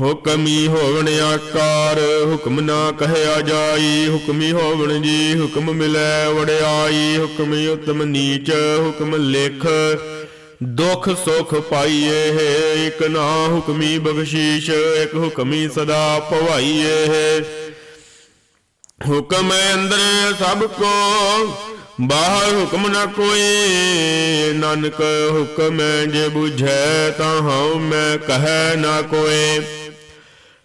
ਹੁਕਮੀ ਹੋਵਣ ਆਕਾਰ, ਹੁਕਮ ਨਾ ਕਹਿਆ ਜਾਈ। ਹੁਕਮੀ ਹੋਵਣ ਜੀ, ਹੁਕਮ ਮਿਲੈ ਵਡਿਆਈ। ਹੁਕਮੀ ਉਤਮ ਨੀਚ, ਹੁਕਮ ਲੇਖ। ਦੁਖ ਸੁਖ ਪਾਈਏ ਇਕ ਨਾ ਹੁਕਮੀ ਬਖਸ਼ੀਸ਼, ਇਕ ਹੁਕਮੀ ਸਦਾ ਭਵਾਈਏ ਹੁਕਮ ਅੰਦਰ ਸਭ ਕੋ, ਬਾਹਰ ਹੁਕਮ ਨਾ ਕੋਈ। ਨਾਨਕ ਹੁਕਮ ਜੇ ਬੁਝੈ, ਤਾਂ ਹਉ ਮੈਂ ਕਹੈ ਨਾ ਕੋਏ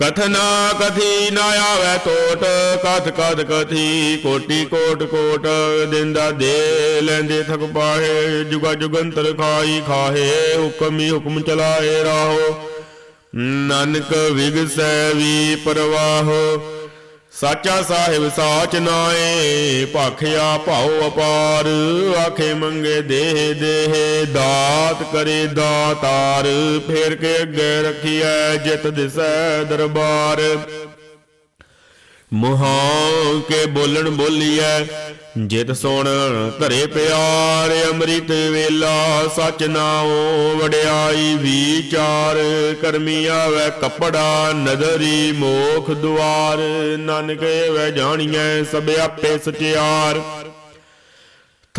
ਕਥਨਾ ਕਥੀ ਨਾ ਆਵੇ ਟੋਟ ਕਥ ਕਥ ਕਥੀ, ਕੋਟੀ ਕੋਟ ਕੋਟ, ਦਿੰਦਾ ਦੇ ਲੈਂਦੇ ਥਕ ਪਾਹੇ, ਜੁਗਾ ਜੁਗੰਤਰ ਖਾਈ ਖਾਹੇ, ਹੁਕਮੀ ਹੁਕਮ ਚਲਾਏ ਰਾਹੋ। ਨਾਨਕ ਵਿਗਸੈ ਵੀ ਪਰਵਾਹੋ ਸਾਚਾ ਸਾਹਿਬ ਸਾਚ ਨਾਏ, ਭਾਖਿਆ ਭਾਉ ਅਪਾਰ। ਆਖੇ ਮੰਗੇ ਦੇਹ ਦੇਹ, ਦਾਤ ਕਰੇ ਦਾਤਾਰ। ਫੇਰ ਕੇ ਅੱਗੇ ਰਖੀਐ ਜਿਤ ਦਿਸੈ ਦਰਬਾਰ। ਮੁਹਾਂ ਕੇ ਬੋਲਣ ਬੋਲੀਐ, ਜਿਤ ਸੁਣ ਧਰੇ ਪਿਆਰ, ਅੰਮ੍ਰਿਤ ਵੇਲਾ ਸਚ ਨਾਉ ਵਡਿਆਈ ਵਿਚਾਰ ਕਰਮੀ ਆਵੇ ਕਪੜਾ, ਨਦਰੀ ਮੋਖ ਦੁਆਰ, ਨਾਨਕੇ ਵੈ ਜਾਣੀਐ ਸਭ ਆਪੇ ਸਚਿਆਰ।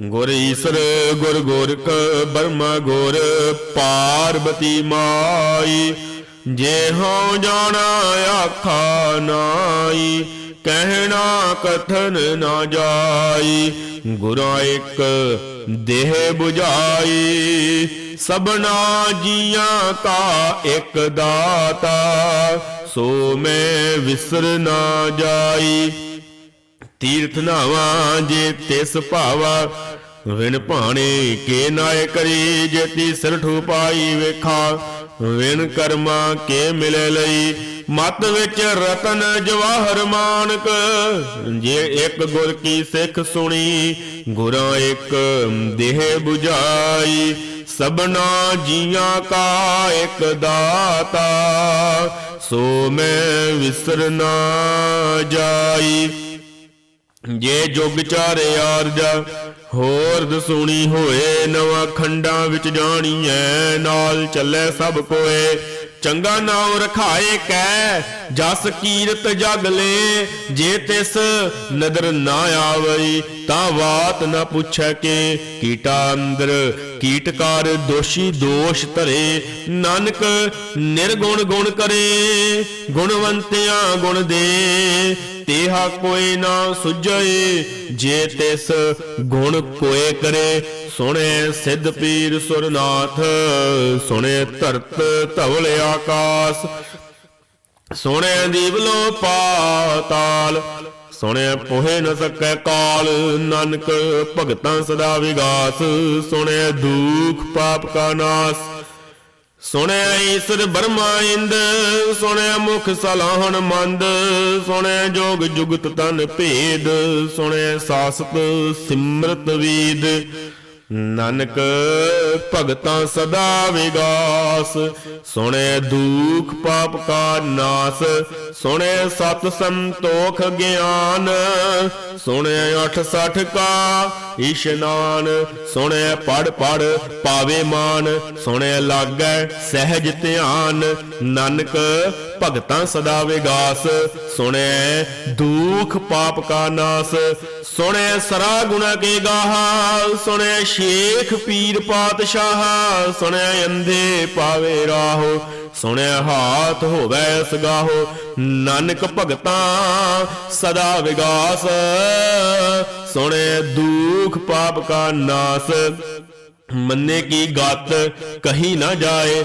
ਗੁਰ ਈਸਰ, ਗੁਰ ਗੋਰਖ, ਬਰਮਾ ਗੁਰ, ਪਾਰਬਤੀ ਮਾਈ। ਜੇ ਹਉ ਜਾਣਾ ਆਖਾ ਨਾਈ, ਕਹਿਣਾ ਕਥਨ ਨਾ ਜਾਈ। ਗੁਰਾਂ ਇੱਕ ਦੇਹ 부ਝਾਈ ਸਭਨਾ ਜੀਆਂ ਕਾ ਇੱਕ ਦਾਤਾ। ਸੋ ਮੈਂ ਵਿਸਰ ਨਾ ਜਾਈ। ਤੀਰਥ ਨਾਵਾਂ ਜੇ ਤਿਸ ਭਾਵਾ, ਵਿਣ ਭਾਣੇ ਕੇ ਨਾਏ ਕਰੀ, ਜੇ ਤੀ ਸਿਰ ਠੁਪਾਈ ਵੇਖਾ, ਵਿਣ ਕਰਮਾ ਕੇ ਮਿਲੇ ਲਈ। ਮਤ ਵਿੱਚ ਰਤਨ ਜਵਾਹਰ ਮਾਨਕ, ਜੇ ਇੱਕ ਗੁਰ ਕੀ ਸਿੱਖ ਸੁਣੀ, ਗੁਰਾਂ ਇੱਕ ਦੇਹ 부ਝਾਈ ਸਭਨਾ ਜੀਆਂ ਕਾ ਇੱਕ ਦਾਤਾ, ਸੋ ਮੈਂ ਵਿਸਰ ਨਾ ਜਾਈ। ਜੇ ਜੁਗ ਚਾਰੇ ਆਰਜਾ, ਹੋਰ ਦਸੂਣੀ ਹੋਏ, ਨਵਾਂ ਖੰਡਾਂ ਵਿੱਚ ਜਾਣੀਐ, ਨਾਲ ਚੱਲੇ ਸਭ ਕੋਏ। ਚੰਗਾ ਨਾਮ ਰਖਾਏ ਕੈ, ਜਸ ਕੀਰਤ ਜਗ ਲੈ, ਜੇ ਤਿਸ ਨਦਰ ਨਾ ਆਵਈ, ਤਾਂ ਬਾਤ ਨਾ ਪੁੱਛੈ ਕੇ। ਕੀਟਾ ਅੰਦਰ ਕੀਟਕਾਰ ਦੋਸ਼ੀ ਦੋਸ਼ ਧਰੇ, ਨਾਨਕ ਨਿਰਗੁਣ ਗੁਣ ਕਰੇ, ਗੁਣਵੰਤਿਆਂ ਗੁਣ ਦੇ। ਤੇਹਾ ਕੋਈ ਨਾ ਸੁਝਏ ਜੇ ਤਿਸ ਗੁਣ ਕੋਏ ਕਰੇ, ਸੁਣੇ ਸਿੱਧ ਪੀਰ ਸੁਰਨਾਥ, ਸੁਣੇ ਧਰਤ ਧਵਲ ਆਕਾਸ, ਸੁਣੇ ਦੀਵਲੋ ਪਾਤਾਲ ਸੁਣਿਆ ਪੋਹੇ ਨ ਸਕੈ ਕਾਲ, ਨਾਨਕ ਭਗਤਾਂ ਸਦਾ ਵਿਗਾਸ ਸੁਣਿਆ ਦੁਖ ਪਾਪ ਕਾ ਨਾਸ। ਸੁਣਿਆ ਈਸ਼ਰ ਬਰਮਾ ਇੰਦ, ਸੁਣਿਆ ਮੁਖ ਸਲਾਹਣ ਮੰਦ, ਸੁਣਿਆ ਜੋਗ ਜੁਗਤ ਤਨ ਭੇਦ, ਸੁਣਿਆ ਸਾਸਤ ਸਿਮਰਤ ਵੀਦ। ਨਾਨਕ ਭਗਤਾਂ ਸਦਾ ਵਿਗਾਸ। ਸੁਣੇ ਦੁਖ ਪਾਪ ਕਾ ਨਾਸ, ਸੁਣੇ ਸਤ ਸੰਤੋਖ ਗਿਆਨ। ਸੁਣੇ 68 ਕਾ ਇਸ਼ਨਾਨ, ਸੁਣੇ ਪੜ ਪੜ ਪਾਵੇ ਮਾਨ। ਸੁਣੇ ਲਾਗੈ ਸਹਿਜ ਧਿਆਨ ਨਾਨਕ ਭਗਤਾਂ ਸਦਾ ਵਿਗਾਸ। ਸੁਣੈ ਦੁਖ ਪਾਪ ਕਾ ਨਾਸ। ਸੁਣੇ ਸਰਾ ਗੁਣਾ ਕੇ ਗਾਹਾ। ਸੁਣੇ ਸ਼ੇਖ ਪੀਰ ਪਾਤਸ਼ਾਹ। ਸੁਣੇ ਅੰਧੇ ਪਾਵੇ ਰਾਹੋ। ਸੁਣਿਆ ਹਾਥ ਹੋਵੇ ਸਗਾਹੋ। ਨਾਨਕ ਭਗਤਾਂ ਸਦਾ ਵਿਗਾਸ। ਸੁਣੇ ਦੁਖ ਪਾਪ ਕਾ ਨਾਸ। ਮੰਨੇ ਕੀ ਗਤ ਕਹੀ ਨਾ ਜਾਏ।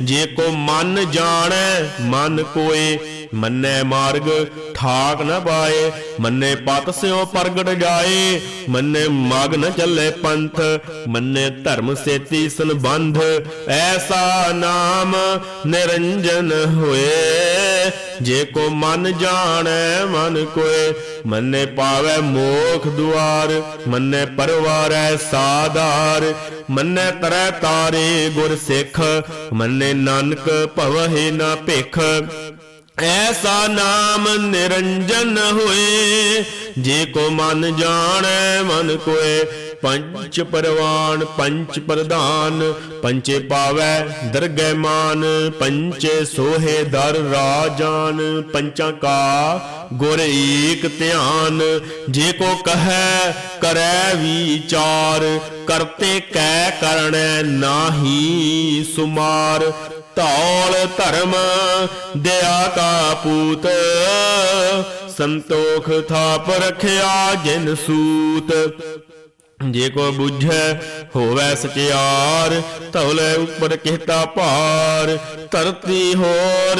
ਜੇ ਕੋ ਮਨ ਜਾਣੈ ਮਨ ਕੋਏ ਮੰਨੈ ਮਾਰਗ, ਠਾਕ ਨ ਪਾਏ ਮੰਨੇ ਪਤ ਸਿਓ ਪ੍ਰਗਟ ਜਾਏ। ਮੰਨੇ ਮਗ ਨ ਚੱਲੇ ਪੰਥ। ਮੰਨੇ ਧਰਮ ਸੇਤੀ ਸੰਬੰਧ। ਐਸਾ ਨਾਮ ਨਿਰੰਜਨ ਹੋਏ। ਜੇ ਕੋ ਮਨ ਜਾਣੈ, ਮਨ ਕੋਏ। ਮੰਨੇ ਪਾਵੇ ਮੋਖ ਦੁਆਰ। ਮੰਨੇ ਪਰਵਾਰੈ ਸਾਧਾਰ। ਮੰਨੇ ਤਰੈ ਤਾਰੇ ਗੁਰ ਸਿੱਖ। ਮੰਨੇ ਨਾਨਕ ਭਵਹਿ ਨਾ ਭਿਖ। ਐਸਾ ਨਾਮ ਨਿਰੰਜਨ ਹੋਏ, ਜੇ ਕੋ ਮਨ ਜਾਣੈ, ਮਨ ਕੋਏ। ਪੰਚ ਪਰਵਾਨ, ਪੰਚ ਪ੍ਰਧਾਨ, ਪੰਚੇ ਪਾਵੈ ਦਰਗਹਿ ਮਾਨ। ਪੰਚੇ ਸੋਹੇ ਦਰ ਰਾਜਾਨ, ਪੰਚਾਂ ਕਾ ਗੁਰ ਏਕ ਧਿਆਨ। ਜੇ ਕੋ ਕਹੈ, ਕਰੈ ਵਿਚਾਰ, ਕਰਤੇ ਕੈ ਕਰਣੈ ਨਾਹੀ ਸੁਮਾਰ। ਧੌਲ ਧਰਮ ਦਇਆ ਕਾ ਪੂਤ। ਸੰਤੋਖ ਥਾਪ ਰਖਿਆ ਜਿਨ ਸੂਤ। ਜੇ ਕੋ ਬੁਝੈ ਹੋਵੈ ਸਚਿਆਰ, ਧੌਲੇ ਉੱਪਰ ਕਿਹਤਾ ਭਾਰ। ਧਰਤੀ ਹੋਰ,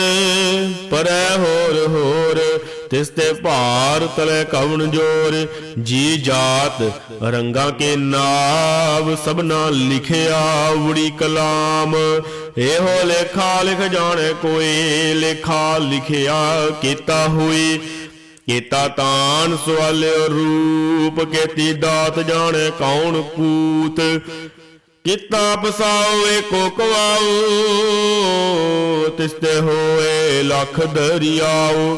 ਪਰੈ ਹੋਰ ਹੋਰ ਤਿਸ ਤੇ ਭਾਰ ਤਲੇ ਕਵਣ ਜੋਰ, ਜੀ ਜਾਤ ਰੰਗਾਂ ਕੇ ਨਾਵ, ਸਭਨਾ ਲਿਖਿਆ ਉੜੀ ਕਲਾਮ। ਇਹੋ ਲੇਖਾ ਲਿਖ ਜਾਣੇ ਕੋਈ, ਲੇਖਾ ਲਿਖਿਆ ਕੀਤਾ ਹੋਈ। ਕੀਤਾ ਤਾਨ ਸਵਾਲਿਓ ਰੂਪ, ਕੀਤੀ ਦਾਤ ਜਾਣੇ ਕੌਣ ਪੂਤ। ਕੀਤਾ ਪਸਾਓ ਏਕੋ ਕਵਾਓ, ਤਿਸ ਤੇ ਹੋਏ ਲਖ ਦਰਿਆਓ।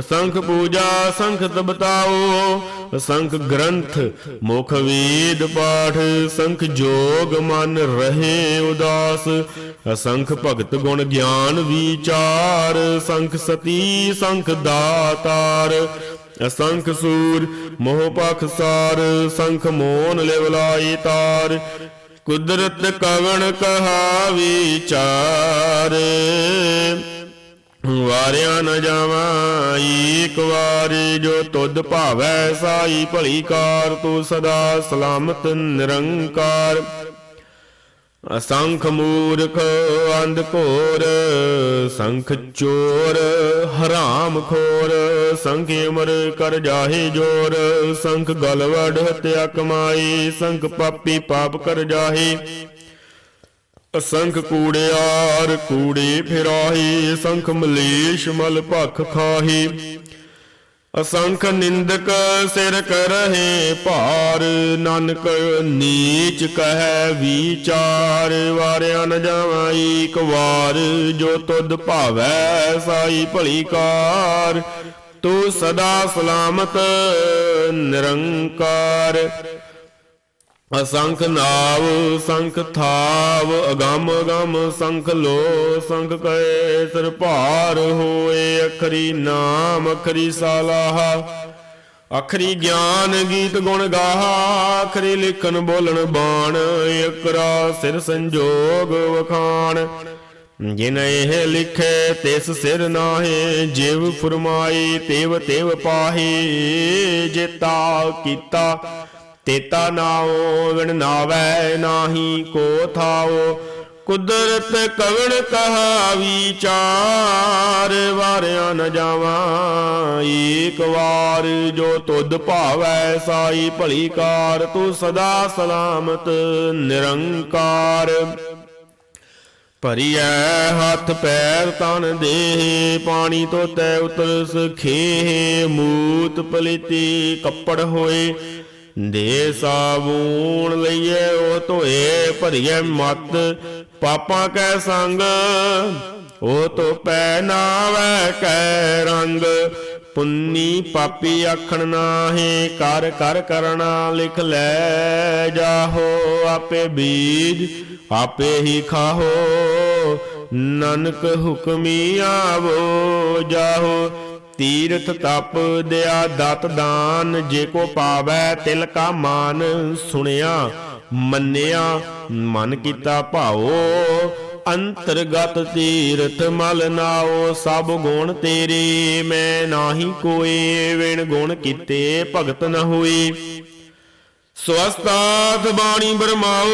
ਸੰਖ ਪੂਜਾ, ਸੰਖ ਤਬਤਾਓ ਸੰਖ ਗ੍ਰੰਥ, ਮੁਖ ਵੇਦ ਪਾਠ, ਸੰਖ ਜੋਗ ਮਨ ਰਹੇ ਉਦਾਸ, ਅਸੰਖ ਭਗਤ ਗੁਣ ਗਿਆਨ ਵਿਚਾਰ, ਸੰਖ ਸਤੀ, ਸੰਖ ਦਾਤਾਰ, ਅਸੰਖ ਸੂਰ, ਮੋਹ ਪਖ ਸਾਰ, ਸੰਖ ਮੋਨ ਲਿਵ ਤਾਰ, ਕੁਦਰਤ ਕਵਣ ਕਹਾ ਵਿਚਾਰ। ਵਾਰਿਆ ਨ ਜਾਵਾਂ, ਏਕ ਵਾਰੀ ਜੋ ਤੁਧ ਭਾਵੈ ਸਾਈ, ਭਲੀ ਕਾਰ ਤੂੰ ਸਦਾ ਸਲਾਮਤ ਨਿਰੰਕਾਰ। ਅਸੰਖ ਮੂਰਖ, ਅੰਧ ਘੋਰ, ਸੰਖ ਚੋਰ, ਹਰਾਮ ਖੋਰ, ਸੰਖ ਉਮਰ ਕਰ ਜਾਹੇ ਜੋਰ, ਸੰਖ ਗਲਵੜ ਹਤਿਆ ਕਮਾਈ, ਸੰਖ ਪਾਪੀ ਪਾਪ ਕਰ ਜਾਹੇ। ਅਸੰਖ ਕੂੜਿਆਰ ਕੂੜੇ ਫਿਰਾਹੀ ਅਸੰਖ ਮਲੇਸ਼ ਮਲ ਭਖ ਖਾਹੀ। ਅਸੰਖ ਨਿੰਦਕ ਸਿਰ ਕਰਹਿ ਭਾਰ, ਨਾਨਕ ਨੀਚ ਕਹੈ ਵਿਚਾਰ। ਵਾਰਿਆ ਨ ਜਾਵਾਂ ਏਕ ਵਾਰ, ਜੋ ਤੁਧ ਭਾਵੈ ਸਾਈ ਭਲੀ ਕਾਰ। ਤੂੰ ਸਦਾ ਸਲਾਮਤ, ਨਿਰੰਕਾਰ। ਅਸੰਖ ਨਾਵ, ਸੰਖ ਥਾਵ, ਅਗੰਮ ਅਗੰਮ ਸੰਖ ਲੋ, ਸੰਖ ਕੈ ਸਰ ਭਾਰ ਹੋਏ, ਅਖਰੀ ਨਾਮ, ਅਖਰੀ ਸਾਲਾਹ। ਅਖਰੀ ਗਿਆਨ ਗੀਤ ਗੁਣ ਗਾਹਾ, ਅਖਰੀ ਲਿਖਣ ਬੋਲਣ ਬਾਣ, ਇਕਰਾ ਸਿਰ ਸੰਜੋਗ ਵਖਾਣ। ਜਿਨ ਇਹ ਲਿਖੇ, ਤਿਸ ਸਿਰ ਨਾਹੇ, ਜਿਵ ਫਰਮਾਈ, ਤੇਵ ਤੇਵ ਪਾਹੀ, ਜੇਤਾ ਕੀਤਾ। ਤੇਤਾ ਨਾਉ ਵਿਣ ਨਾਵੈ ਨਾਹੀ ਕੋ ਥਾਉ ਕੁਦਰਤ ਕਵਣ ਕਹਾ ਵਿਚਾਰ ਵਾਰਿਆ ਨ ਜਾਵਾਂ ਏਕ ਵਾਰ। ਜੋ ਤੁਧ ਭਾਵੈ ਸਾਈ ਭਲੀ ਕਾਰ ਤੂੰ ਸਦਾ ਸਲਾਮਤ ਨਿਰੰਕਾਰ। ਭਰੀਐ ਹੱਥ ਪੈਰ ਤਨ ਦੇਹ, ਪਾਣੀ ਤੋਂ ਤੈ ਉਤਰ ਮੂਤ ਪਲੀਤੀ ਕੱਪੜ ਹੋਏ। ਦੇ ਸਾਬੂਣ ਲਈਏ, ਉਹ ਧੋਏ ਭਰੀਐ ਮਤ, ਪਾਪਾਂ ਕੈ ਸੰਗ, ਉਹ ਤੋ ਪੈ ਨਾਵੈ ਕੈ ਰੰਗ। ਪੁੰਨੀ ਪਾਪੀ ਆਖਣ ਨਾਹੀ, ਕਰ ਕਰ, ਕਰਣਾ ਲਿਖ ਲੈ ਜਾਹੋ ਆਪੇ ਬੀਜ, ਆਪੇ ਹੀ ਖਾਹੋ। ਨਾਨਕ ਹੁਕਮੀ ਆਵੋ ਜਾਹੋ। ਤੀਰਥ ਤਪ ਦਿਆ ਦਤ ਦਾਨ, ਜੇ ਕੋ ਪਾਵੈ ਤਿਲ ਕਾ ਮਾਨ। ਸੁਣਿਆ, ਮੰਨਿਆ, ਮਨ ਕੀਤਾ ਭਾਓ ਅੰਤਰਗਤ ਤੀਰਥ ਮਲ ਨਾਓ ਸਭ ਗੁਣ ਤੇਰੇ, ਮੈਂ ਨਾਹੀ ਕੋਏ, ਵਿਣ ਗੁਣ ਕੀਤੇ ਭਗਤ ਨ ਹੋਈ ਸਵਸਤਾਤ ਬਾਣੀ ਬਰਮਾਓ,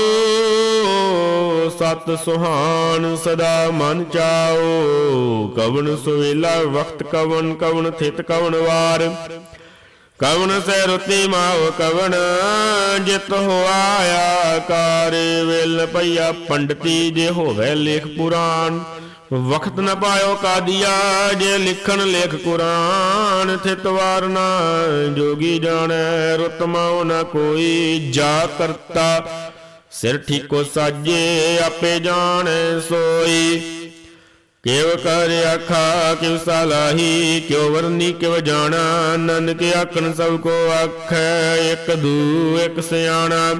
ਸਤ ਸੁਹਾਨ ਸਦਾ ਮਨ ਚਾਓ। ਕਵਣ ਸੁਵੇਲਾ ਵਕਤ ਕਵਨ ਕਵਣ ਥਿਤ ਕਵਣ ਵਾਰ। ਕਵਣ ਸੈ ਰੁਤੀ ਮਾਉ ਕਵਨ ਜਿਤ ਹੋਆਇਆ ਕਾਰ। ਵੇਲ ਪਈਆ ਪੰਡਤੀ ਜੇ ਹੋਵੇ ਲੇਖ ਪੁਰਾਣ। ਵਕਤ ਨਾ ਪਾਇਓ ਕਾਦੀਆ, ਜੇ ਲਿਖਣ ਲੇਖ ਕੁਰਾਨ, ਥਿਤ ਵਾਰ ਜੋਗੀ ਜਾਣੈ, ਰੁਤ ਮਾਉ ਕੋਈ ਜਾ ਕਰਤਾ। ਸਿਰ ਠੀਕੋ ਸਾਜੇ, ਆਪੇ ਜਾਣੈ ਸੋਈ। ਕਿਵ ਕਰ ਆਖਾ ਕਿਵ ਸਲਾਹੀ, ਕਿਉ ਵਰਨੀ ਕਿਵ ਜਾਣਾ। ਨਨਕ ਆਖਣ ਸਭ ਕੋ ਆਖੈ, ਇਕ ਦੂ, ਇਕ ਸਿਆਣਾ।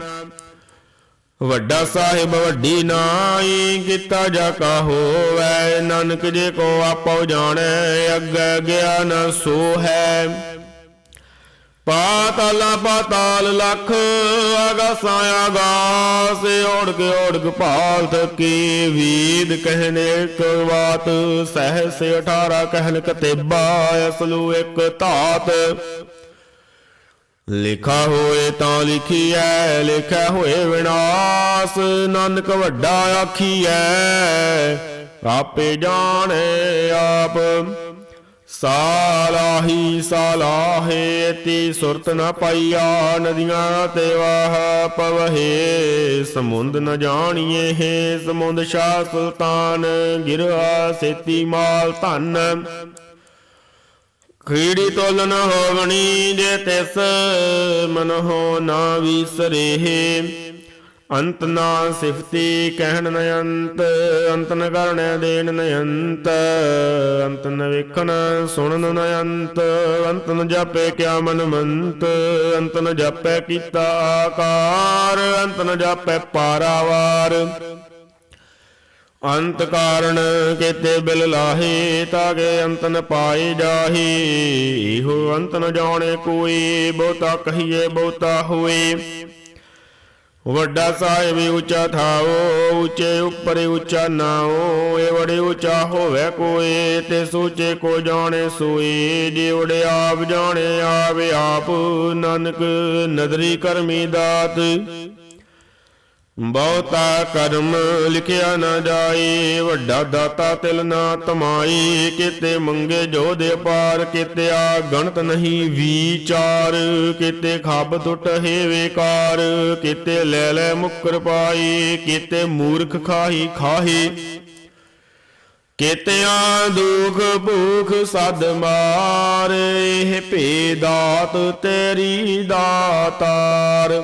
ਵੱਡਾ ਸਾਹਿਬ ਵੱਡੀ ਨਾਈ, ਕੀਤਾ ਜਾ ਕਾ ਹੋਵੈ, ਨਾਨਕ ਜੇ ਕੋ ਆਪੋ ਜਾਣੈ, ਅੱਗੇ ਗਿਆਨ ਸੋ ਹੈ ਪਾਤਾਲਾ ਪਾਤਾਲ ਲਖ ਆਗਾਸਾਂ ਆਗਾਸ ਓੜਕ ਓੜਕ ਭਾਲ ਤਕੀ ਵੀਦ ਕਹਿਨੇ ਇੱਕ ਬਾਤ, ਸਹਸ 18 ਕਹਿਨ ਕਤੇਬਾ, ਅਸਲੂ ਇੱਕ ਧਾਤ। ਲਿਖਾ ਹੋਏ ਤਾਂ ਲਿਖੀਐ, ਲਿਖਿਆ ਹੋਏ ਵਿਨਾਸ਼, ਨਾਨਕ ਵੱਡਾ ਆਖੀਐ। ਆਪੇ ਜਾਣੇ ਆਪ, ਸਾਲਾਹੀ ਸਾਲਾਹੇ, ਤੀ ਸੁਰਤ ਨ ਪਾਈਆ ਨਦੀਆਂ ਤੇ ਵਾਹ ਪਵਹੇ। ਸਮੁੰਦ ਨ ਜਾਣੀਏ ਹੈ ਸਮੁੰਦ ਸ਼ਾਹ ਸੁਲਤਾਨ, ਗਿਰਹਾ ਸੇਤੀ ਮਾਲ ਧਨ। ਖੀੜੀ ਤੋਲ ਨ ਹੋਵਣੀ ਜੇ ਤਿਸ ਮਨ ਹੋ ਨਾ ਵਿਸਰੇ। ਅੰਤ ਨਾ ਸਿਫਤੀ ਕਹਿਣ ਨ ਅੰਤ ਅੰਤ ਨ ਕਰਣ ਦੇਣ ਨ ਅੰਤ ਅੰਤ ਨ ਵੇਖਣ ਸੁਣਨ ਨ ਅੰਤ ਅੰਤ ਨ ਜਾਪੇ ਕਿਆ ਮਨ ਮੰਤ, ਅੰਤ ਨ ਜਾਪੈ ਕੀਤਾ ਆਕਾਰ, ਅੰਤ ਨ ਜਾਪੈ ਪਾਰਾਵਾਰ। ਅੰਤ ਕਾਰਣ ਕੇਤੇ ਬਿਲ ਲਾਹੇ ਤਾਗੇ ਅੰਤ ਨ ਪਾਏ ਜਾਹੇ। ਇਹੋ ਅੰਤ ਨ ਜਾਣੇ ਕੋਈ, ਬਹੁਤਾ ਕਹੀਏ ਬਹੁਤਾ ਹੋਏ ਵੱਡਾ ਸਾਹਿਬ ਉੱਚਾ ਥਾਓ, ਉੱਚੇ ਉੱਪਰ ਉੱਚਾ ਨਾਓ ਇਹ ਵੜੇ ਉੱਚਾ ਹੋਵੇ ਕੋਈ, ਤੇ ਸੋਚੇ ਕੋ ਜਾਣੇ ਸੋਈ। ਜੇ ਵੜੇ ਆਪ ਜਾਣੇ, ਆਵੇ ਆਪ। ਨਾਨਕ ਨਦਰੀ ਕਰਮੀ ਦਾਤ। ਬਹੁਤਾ ਕਰਮ ਲਿਖਿਆ ਨਾ ਜਾਏ, ਵੱਡਾ ਦਾਤਾ ਤਿਲ ਨਾ ਤਮਾਈ ਕਿਤੇ ਮੰਗੇ ਜੋ ਦੇ ਪਾਰ ਕਿਤੇ ਆ ਗਣਤ ਨਹੀਂ ਵਿਚਾਰ, ਕਿਤੇ ਖੱਬ ਟੁੱਟ ਹੈ ਵੇਕਾਰ, ਕਿਤੇ ਲੈ ਲੈ ਮੁਕਰ ਪਾਈ ਕਿਤੇ ਮੂਰਖ ਖਾਹੀ ਖਾਹੀ, ਕੇਤਿਆਂ ਦੁਖ ਭੂਖ ਸਦ ਮਾਰ, ਇਹ ਭੇਦਾਤ ਤੇਰੀ ਦਾਤਾਰ।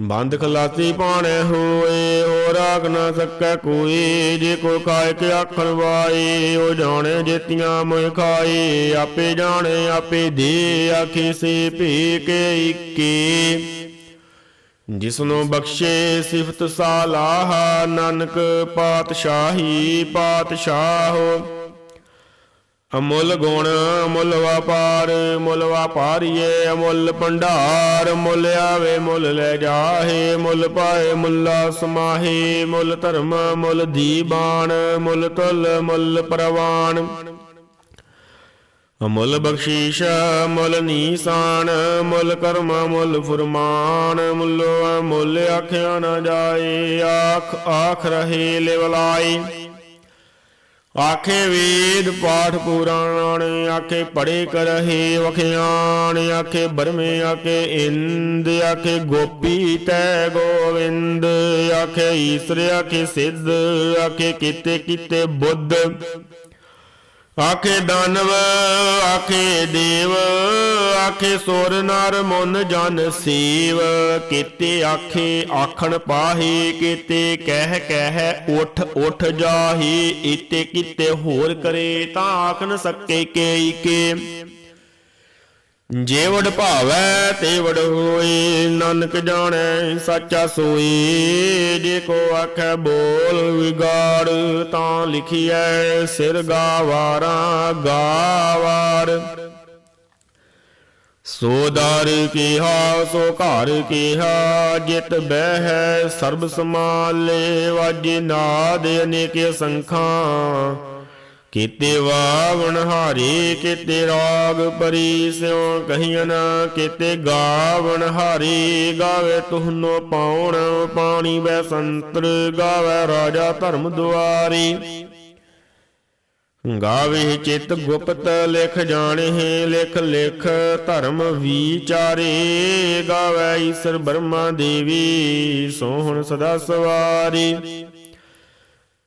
ਬੰਦ ਖਲਾਸੀ ਪਾਣੇ ਹੋਏ ਹੋ ਰਾਗ ਨਾ ਸਕੈ ਕੋਈ। ਜੇ ਕੋ ਖਾਏ ਕੇ ਆਖਣ ਵਾਏ, ਉਹ ਜਾਣੇ ਜੇਤੀਆਂ ਮੋਇ ਖਾਏ। ਆਪੇ ਜਾਣੇ, ਆਪੇ ਦੇ ਆਖੇ ਸੇ ਭੇ ਕੇ ਇੱਕੇ। ਜਿਸਨੂੰ ਬਖਸ਼ੇ ਸਿਫਤ ਸਾਲਾਹ, ਨਾਨਕ ਪਾਤਸ਼ਾਹੀ ਪਾਤਸ਼ਾਹ ਅਮੁੱਲ ਗੁਣ, ਅਮੁੱਲ ਵਪਾਰ ਮੁੱਲ ਵਪਾਰੀਏ, ਅਮੁੱਲ ਭੰਡਾਰ ਮੁੱਲ ਆਵੇ ਮੁੱਲ ਲੈ ਜਾਹੇ ਮੁੱਲ ਪਾਏ ਮੁੱਲਾ ਸਮਾਹੇ ਮੁੱਲ ਧਰਮ ਮੁੱਲ ਦੀਬਾਨ ਮੁੱਲ ਤੁਲ ਮੁੱਲ ਪ੍ਰਵਾਨ। ਅਮੁੱਲ ਬਖਸ਼ੀਸ਼ ਮੁੱਲ ਨੀਸਾਨ ਮੁੱਲ ਕਰਮ ਮੁੱਲ ਫੁਰਮਾਨ ਮੁੱਲੋ ਮੁੱਲ ਆਖਿਆ ਨਾ ਜਾਏ, ਆਖ ਆਖ ਰਹੇ ਲਿਵਲਾਈ ਆਖੇ ਵੇਦ ਪਾਠ ਪੁਰਾਣ, ਆਖੇ ਪੜੇ ਕਰਹੇ ਵਖਿਆਣ, ਆਖੇ ਬਰਮੇ ਆਖੇ ਇੰਦ, ਆਖੇ ਗੋਪੀ ਤੈ ਗੋਵਿੰਦ, ਆਖੇ ਈਸ਼ਰ, ਆਖੇ ਸਿੱਧ, ਆਖੇ ਕੀਤੇ ਕੀਤੇ ਬੁੱਧ। ਆਖੇ ਦਾਨਵ, ਆਖੇ ਦੇਵ, ਆਖੇ ਸੁਰ ਨਰ ਮਨ ਜਨ ਸੇਵ। ਕੀਤੇ ਆਖੇ ਆਖਣ ਪਾਹੀ, ਕੀਤੇ ਕਹਿ ਕਹਿ ਉਠ ਉਠ ਜਾਹੀ। ਇਤੇ ਕੀਤੇ ਹੋਰ ਕਰੇ ਤਾਂ ਆਖ ਨ ਸਕੇ ਕੇਈ ਕੇ ਜੇਵੜ ਭਾਵੈ ਤੇਵੜ ਵਡ ਹੋਏ, ਨਾਨਕ ਜਾਣੈ, ਸਾਚਾ ਸੋਈ ਜੇ ਕੋ ਆਖੈ ਬੋਲ ਵਿਗਾੜ, ਤਾਂ ਲਿਖੀਐ, ਸਿਰ ਗਾਵਾਰਾਂ ਗਾਵਾਰ ਸੋ ਦਰ ਕੀਹਾ, ਸੋ ਘਰ ਕੀਹਾ, ਜਿਤ ਬਹਿ ਸਰਬ ਸਮਾਲੇ ਵਾਜੇ ਨਾਦ ਅਨੇਕ ਸੰਖਾਂ। ਕੀਤੇ ਵਾਵਣ ਹਾਰੇ, ਕੀਤੇ ਰਾਗ ਪਰੀ, ਸਿਉ ਕਹੀਨ ਕੀਤੇ ਗਾਵਣ ਹਾਰੇ। ਗਾਵੇ ਤੁਹਨੋ ਪਾਉਣ, ਪਾਣੀ ਬੈ ਸੰਤਰ, ਗਾਵੇ ਰਾਜਾ ਧਰਮ ਦੁਆਰੀ। ਗਾਵੇ ਚਿਤ ਗੁਪਤ, ਲਿਖ ਜਾਣੇ, ਲਿਖ ਲਿਖ ਧਰਮ ਵਿਚਾਰੇ। ਗਾਵੇ ਈਸ਼ਰ ਬ੍ਰਹਮਾ ਦੇਵੀ, ਸੋਹਣ ਸਦਾ ਸਵਾਰੀ।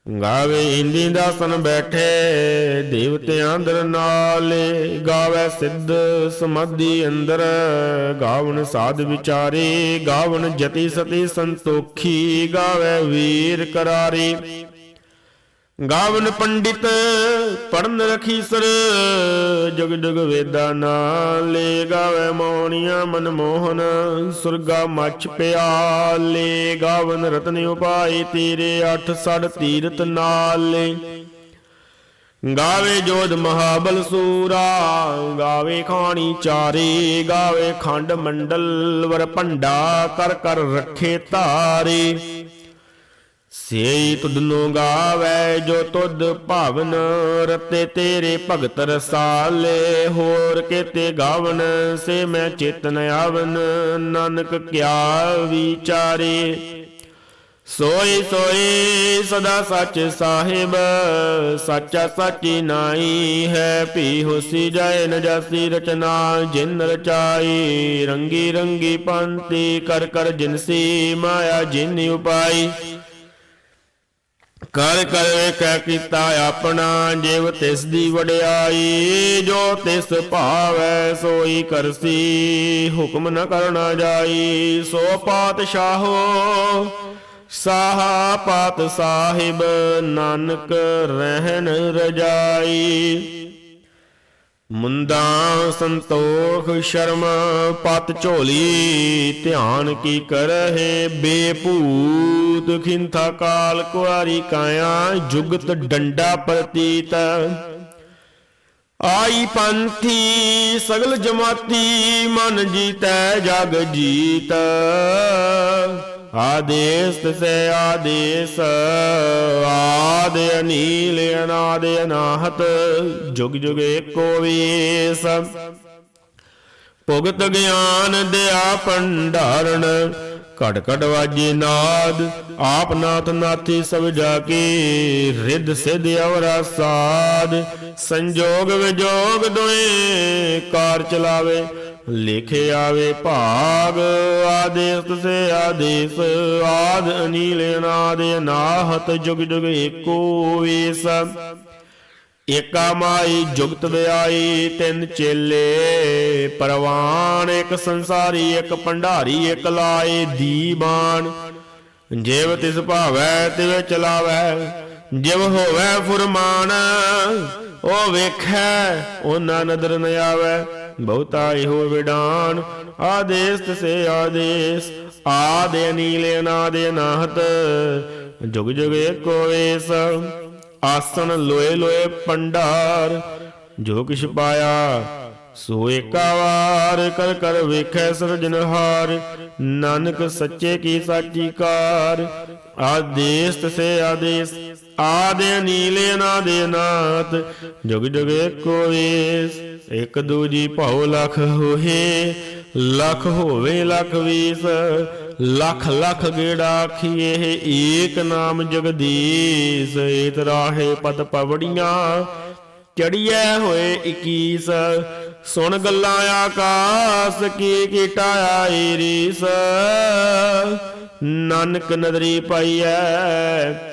ਗਾਵੇ ਇੰਦੀ ਦਾਸਨ ਬੈਠੇ ਦੇਵਤਿਆਂ ਅੰਦਰ ਨਾਲੇ ਗਾਵੇ ਸਿੱਧ ਸਮਾਧੀ ਅੰਦਰ। ਗਾਵਨ ਸਾਧ ਵਿਚਾਰੇ ਗਾਵਨ ਜਤੀ ਸਤੀ ਸੰਤੋਖੀ, ਗਾਵੇ ਵੀਰ ਕਰਾਰੇ। ਗਾਵਨ ਪੰਡਿਤ ਪੜਨ ਰਖੀਸਰ ਜਗ ਜਗ ਵੇਦਾ ਨਾਲੇ ਗਾਵੇ ਮੋਣੀਆਂ ਮਨਮੋਹਨ ਸੁਰਗਾ ਮੱਚ ਪਿਆਲੇ ਗਾਵਨ ਰਤਨ ਉਪਾਈ ਤੇਰੇ ਅੱਠ ਸੜ ਤੀਰਤ ਨਾਲੇ ਗਾਵੇ ਜੋਧ ਮਹਾਬਲ ਸੂਰਾ, ਗਾਵੇ ਖਾਣੀ ਚਾਰੇ, ਗਾਵੇ ਖੰਡ ਮੰਡਲ, ਵਰ ਭੰਡਾ ਕਰ ਕਰ ਰੱਖੇ ਧਾਰੇ ਸੇਈ ਤੁਧਨੋ ਗਾਵੇ ਜੋ ਤੁਧ ਭਾਵਨ, ਰਤੇ ਤੇਰੇ ਭਗਤ ਰਸਾਲੇ, ਹੋਰ ਕੇਤੇ ਗਾਵਨ, ਸੇ ਮੈਂ ਚੇਤਨ ਆਵਨ, ਨਾਨਕ ਕਿਆ ਵਿਚਾਰੇ। ਸੋਈ ਸੋਈ ਸਦਾ ਸੱਚ ਸਾਹਿਬ, ਸੱਚਾ ਸੱਚੀ ਨਾਈ ਹੈ, ਭੀ ਹੋਸੀ ਜਾਏ ਨ ਰਚਨਾ, ਜਿਨ ਰਚਾਈ, ਰੰਗੀ ਰੰਗੀ ਪੰਤੀ ਕਰ ਕਰ ਜਿਨਸੀ ਮਾਇਆ ਜਿਨ ਉਪਾਈ। ਕਰ ਕਰ ਵੇਖੈ ਕੀਤਾ ਆਪਣਾ ਜਿਵ ਤਿਸ ਦੀ ਵਡਿਆਈ, ਜੋ ਤਿਸ ਭਾਵੈ ਸੋਈ ਕਰਸੀ। ਹੁਕਮ ਨ ਕਰਨਾ ਜਾਈ, ਸੋ ਪਾਤਸ਼ਾਹੋ, ਸਾਹਾ ਪਾਤ ਸਾਹਿਬ ਨਾਨਕ ਰਹਿਣ ਰਜਾਈ। ਮੁੰਦਾ ਸੰਤੋਖ ਸ਼ਰਮ, ਪਤ ਝੋਲੀ, ਧਿਆਨ ਕੀ ਕਰਹਿ ਬੇਪੂਤ ਖਿੰਥਾ ਕਾਲ ਕੁਆਰੀ ਕਾਇਆ, ਜੁਗਤ ਡੰਡਾ ਪ੍ਰਤੀਤ। ਆਈ ਪੰਥੀ, ਸਗਲ ਜਮਾਤੀ, ਮਨ ਜੀਤੈ ਜਗ ਜੀਤ। ਆਦੇਸ ਸੇ ਆਦੇਸ, ਆਦ ਅਨੀਲ ਅਨਾਦ ਅਨਾਹਤ, ਜੁਗ ਜੁਗ ਏਕੋ ਵੀਸ। ਭੁਗਤ ਗਿਆਨ ਦਿਆ ਭੰਡਾਰਨ ਘਟ ਘਟ ਵਾਜੇ ਨਾਦ, ਆਪ ਨਾਥ ਨਾਥੀ ਸਭ ਜਾ ਕੇ, ਰਿੱਧ ਸਿਧ ਅਵਰਾ ਸਾਧ ਸੰਜੋਗ ਵਿਜੋਗ ਦੋਏ, ਕਾਰ ਚਲਾਵੇ ਲਿਖੇ ਆਵੇ ਭਾਗ, ਆਦੇਸ ਸੇ ਆਦੇਸ, ਆਦ ਅਨੀਲ ਅਨਾਦ ਅਨਾਹਤ, ਜੁਗ ਜੁਗ ਏਕੋ ਵੇਸ। ਏਕਾ ਮਾਈ ਜੁਗਤ ਵਿਆਈ, ਤਿੰਨ ਚੇਲੇ ਪਰਵਾਨ, ਇੱਕ ਸੰਸਾਰੀ, ਇੱਕ ਭੰਡਾਰੀ, ਇੱਕ ਲਾਏ ਦੀਵਾਨ ਜਿਵ ਤਿਸ ਭਾਵੈ, ਤਿਵ ਚਲਾਵੈ, ਜਿਵ ਹੋਵੈ ਫੁਰਮਾਨ, ਉਹ ਵੇਖੈ ਉਹਨਾਂ ਨਦਰ ਨ ਆਵੈ। ਬਹੁਤਾ ਇਹੋ ਵਿਡਾਨ। ਆਦੇਸ ਤਸੇ ਆਦੇਸ। ਆਦੇ ਨੀਲ ਅਨਾਦ ਅਨਾਹਤ। ਜੁਗ ਜੁਗ ਏਕੋ ਵੇਸ। ਆਸਣ ਲੋਏ ਲੋਏ ਪੰਡਾਰ। ਜੋ ਕਿਛ ਪਾਇਆ, ਸੋ ਏਕਾ ਵਾਰ। ਕਰ ਕਰ ਵੇਖੈ ਸਿਰਜਨਹਾਰ ਨਾਨਕ ਸੱਚੇ ਕੀ ਸਾਚੀ ਕਾਰ। ਆਦੇਸ ਤਸੇ ਆਦੇਸ। ਆਦੇ ਨੀਲੇ ਨਾਦੇ ਨਾਥ, ਜੁਗ ਜੁਗ ਏਕੋ ਵੇਸ, ਇਕ ਦੂਜੀ ਭਉ ਲਖ ਹੋਏ ਲਖ ਹੋਵੇ ਲਖ ਵੀਸ, ਲੱਖ ਲੱਖ ਗੇੜਾ ਆਖੀਏ, ਏਕ ਨਾਮ ਜਗਦੀਸ਼, ਏਤ ਰਾਹੇ ਪਦ ਪਵੜੀਆਂ, ਚੜੀਐ ਹੋਏ 21 ਸੁਣ ਗੱਲਾਂ ਆਕਾਸ, ਕੀ ਕੀਟਾਇਆ ਈਰੀਸ ਰੀਸ ਨਾਨਕ ਨਦਰੀ ਪਾਈਐ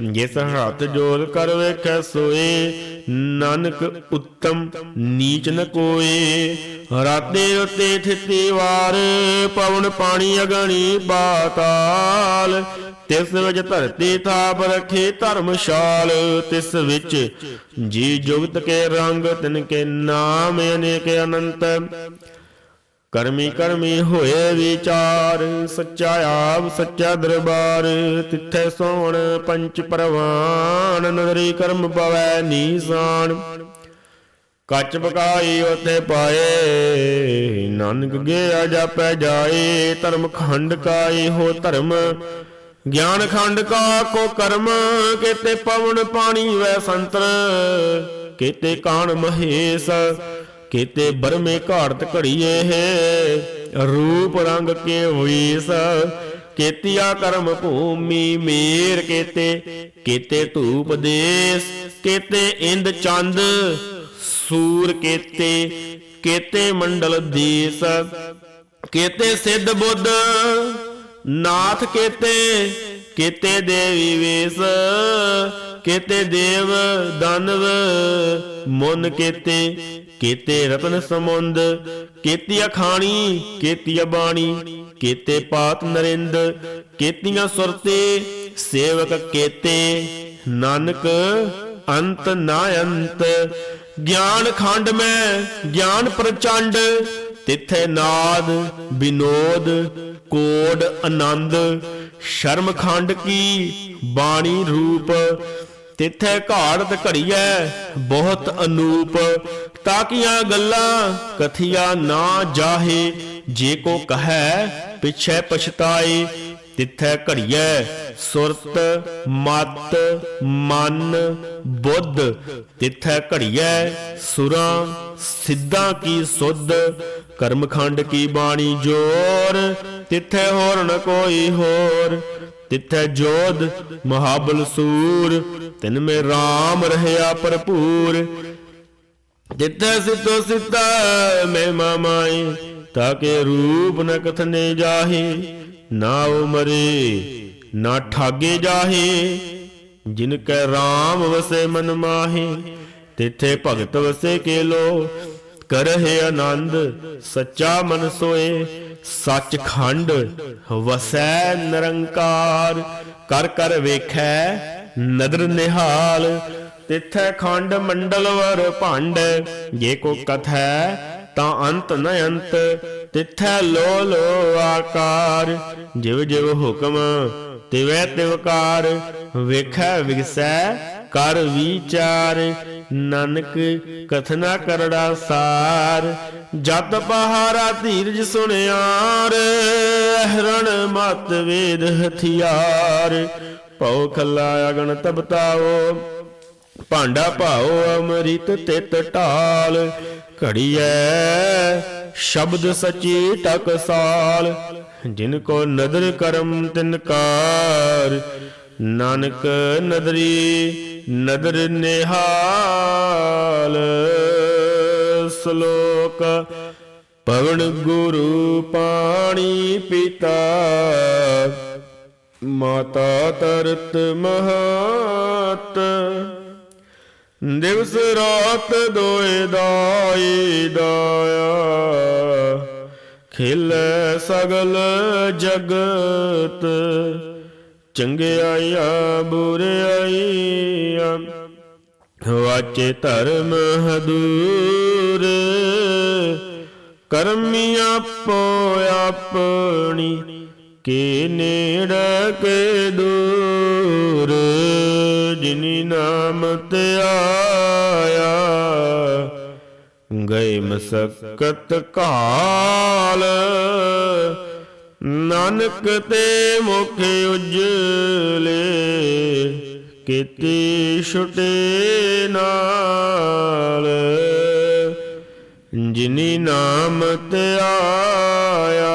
ਜਿਸ ਹੱਥ ਜੋਰ ਕਰ ਵੇਖੈ ਸੋਏ, ਨਾਨਕ ਉੱਤਮ ਨੀਚ ਨ ਕੋਏ। ਰਾਤੇ ਉਤੇ ਠਿੱਤੀ ਵਾਰ ਪਵਨ ਪਾਣੀ ਅਗਣੀ ਬਾਤਾਲ। ਤਿਸ ਵਿੱਚ ਧਰਤੀ ਥਾਪ ਰਖੇ ਧਰਮਸ਼ਾਲ ਤਿਸ ਵਿੱਚ ਜੀ ਜੁਗਤ ਕੇ ਰੰਗ ਤਿਨ ਕੇ ਨਾਮ ਅਨੇਕ ਅਨੰਤ। ਕਰਮੀ ਕਰਮੀ ਹੋਏ ਵਿਚਾਰ, ਸੱਚਾ ਆਪ, ਸੱਚਾ ਦਰਬਾਰ। ਤਿੱਥੇ ਸੋਣ ਪੰਚ ਪਰਵਾਨ ਨਦਰੀ ਕਰਮ ਪਵੈ ਨੀਸਾਨ। ਕੱਚ ਪਕਾਈ ਉਥੇ ਪਾਏ, ਨਾਨਕ ਗਿਆ ਜਾਪੈ ਜਾਏ। ਧਰਮ ਖੰਡ ਕਾਏ ਹੋ ਧਰਮ, ਗਿਆਨ ਖੰਡ ਕਾ ਕੋ ਕਰਮ। ਕੇਤੇ ਪਵਨ ਪਾਣੀ ਵੈ ਸੰਤਰ, ਕੇਤੇ ਕਾਣ ਮਹੇਸ਼ ਕੇਤੇ ਬਰਮੇ ਘਾੜਤ ਘੜੀਏ ਹੈ, ਰੂਪ ਰੰਗ ਕੇ ਵੀਸ ਕੇਤੀਆ ਕਰਮ ਭੂਮੀ ਮੇਰ ਕੇਤੇ ਕੇਤੇ ਧੂਪ ਦੇਸ, ਕੇਤੇ ਇੰਦ ਚੰਦ, ਸੂਰ ਕੇਤੇ ਕੇਤੇ ਮੰਡਲ ਦੇਸ, ਕੇਤੇ ਸਿੱਧ ਬੁੱਧ, ਨਾਥ ਕੇਤੇ ਕੇਤੇ ਦੇਵੀ ਵੇਸ, ਕੇਤੇ ਦੇਵ, ਦਾਨਵ, ਮਨ ਕੇਤੇ ਕੇਤੇ ਰਤਨ ਸਮੁੰਦ ਕੇਤੀ ਅਖਾਣੀ ਕੇਤੀ ਬਾਣੀ, ਕੇਤੇ ਪਾਤ ਨਰਿੰਦ, ਕੇਤੀਆਂ ਸੁਰਤੇ, ਸੇਵਕ ਕੇਤੇ। ਨਾਨਕ, ਅੰਤ ਨਾ ਅੰਤ, ਗਿਆਨ ਖੰਡ ਮੈਂ, ਗਿਆਨ ਪ੍ਰਚੰਡ, ਤਿੱਥੇ ਨਾਦ ਬਿਨੋਦ ਕੋਡ ਆਨੰਦ। ਸ਼ਰਮ ਖੰਡ ਕੀ, ਬਾਣੀ ਰੂਪ, ਤਿੱਥੇ ਘਾੜਤ ਘੜੀਐ, ਬਹੁਤ ਅਨੂਪ। ਤਾਕੀਆਂ ਗੱਲਾਂ ਕਥੀਆ ਨਾ ਜਾਹੇ, ਜੇ ਕੋ ਕਹੈ ਪਿਛੈ ਪਛਤਾਏ, ਤਿੱਥੈ ਘੜੀਐ ਸੁਰਤ, ਮਤ, ਮਨ, ਬੁੱਧ, ਤਿੱਥੈ ਘੜੀਐ ਸੁਰਾਂ, ਸਿੱਧਾਂ ਕੀ ਸੁਧ, ਕਰਮਖੰਡ ਕੀ ਬਾਣੀ ਜੋਰ, ਤਿੱਥੈ ਹੋਰ ਨ ਕੋਈ ਹੋਰ, ਤਿੱਥੈ ਜੋਧ ਮਹਾਬਲ ਸੂਰ, ਤਿਨ ਮੇ RAM ਰਹਿਆ ਭਰਪੂਰ ਜਿੱਥੇ ਸਿੱਧੋ ਸਿੱਧਾ ਮੈਂ ਮਾਮਾਈ ਤਾਕੇ ਰੂਪ ਨ ਕਥਨੇ ਜਾਹੇ, ਨਾ ਉਮਰੇ ਨਾ ਠਾਗੇ ਜਾਹੇ। ਜਿਨ ਕੈ RAM ਵਸੇ ਮਨ ਮਾਹੇ, ਤਿੱਥੇ ਭਗਤ ਵਸੇ ਕੇ ਲੋ ਕਰਹਿ ਆਨੰਦ, ਸੱਚਾ ਮਨ ਸੋਏ ਸੱਚ ਖੰਡ ਵਸੈ ਨਿਰੰਕਾਰ। ਕਰ ਕਰ ਵੇਖੈ ਨਦਰ ਨਿਹਾਲ ਤਿਥੈ ਖੰਡ ਮੰਡਲ ਵਰ ਭੰਡ। ਜੇ ਕੋ ਕਥੈ ਤਾਂ ਅੰਤ ਨ ਅੰਤ, ਤਿਥੈ ਲੋ ਲੋ ਆਕਾਰ। ਜਿਵ ਜਿਵ ਹੁਕਮ, ਤਿਵੈ ਤਿਵਕਾਰ ਵੇਖੈ ਵਿਗਸੈ, ਕਰ ਵਿਚਾਰ। ਨਾਨਕ ਕਥਨਾ ਕਰੜਾ ਸਾਰ। ਜਤ ਪਹਾਰਾ ਧੀਰਜ ਸੁਣਿਆਰ ਹਰਣ ਮਤ ਵੇਦ ਹਥਿਆਰ। ਭਉ ਖਲਾ ਅਗਣ ਤਬਤਾਓ ਭਾਂਡਾ ਭਾਓ ਅਮ੍ਰਿਤ ਤਿਤ ਢਾਲ, ਘੜੀਐ ਸ਼ਬਦ ਸਚੀ ਟਕਸਾਲ ਜਿਨ ਕੋ ਨਦਰ ਕਰਮ ਤਿਨ ਕਾਰ, ਨਾਨਕ ਨਦਰੀ ਨਦਰ ਨਿਹਾਲ। ਸ਼ਲੋਕ, ਪਵਨ ਗੁਰੂ ਪਾਣੀ ਪਿਤਾ, ਮਾਤਾ ਤਰਤ ਮਹਤ। ਦਿਵਸ ਰਾਤ ਦੋਏ ਦਾਈ ਦਾਇਆ। ਖਿਲੇ ਸਗਲ ਜਗਤ ਚੰਗਿਆਈਆ ਬੁਰਿਆਈਆ ਵਾਚੇ ਧਰਮ ਹਦੂਰ ਕਰਮੀ ਆਪੋ ਆਪਣੀ। ਕੇ ਨੇੜ ਕੇ ਦੂਰ, ਜਿਨੀ ਨਾਮ ਤੇ ਆਇਆ ਗਏ ਮਸਕਤ ਕਾਲ। ਨਾਨਕ ਤੇ ਮੁਖ ਉਜਲੇ, ਕੀਤੀ ਛੁਟੇ ਨਾਲ। ਜਿਨੀ ਨਾਮ ਤੇ ਆਇਆ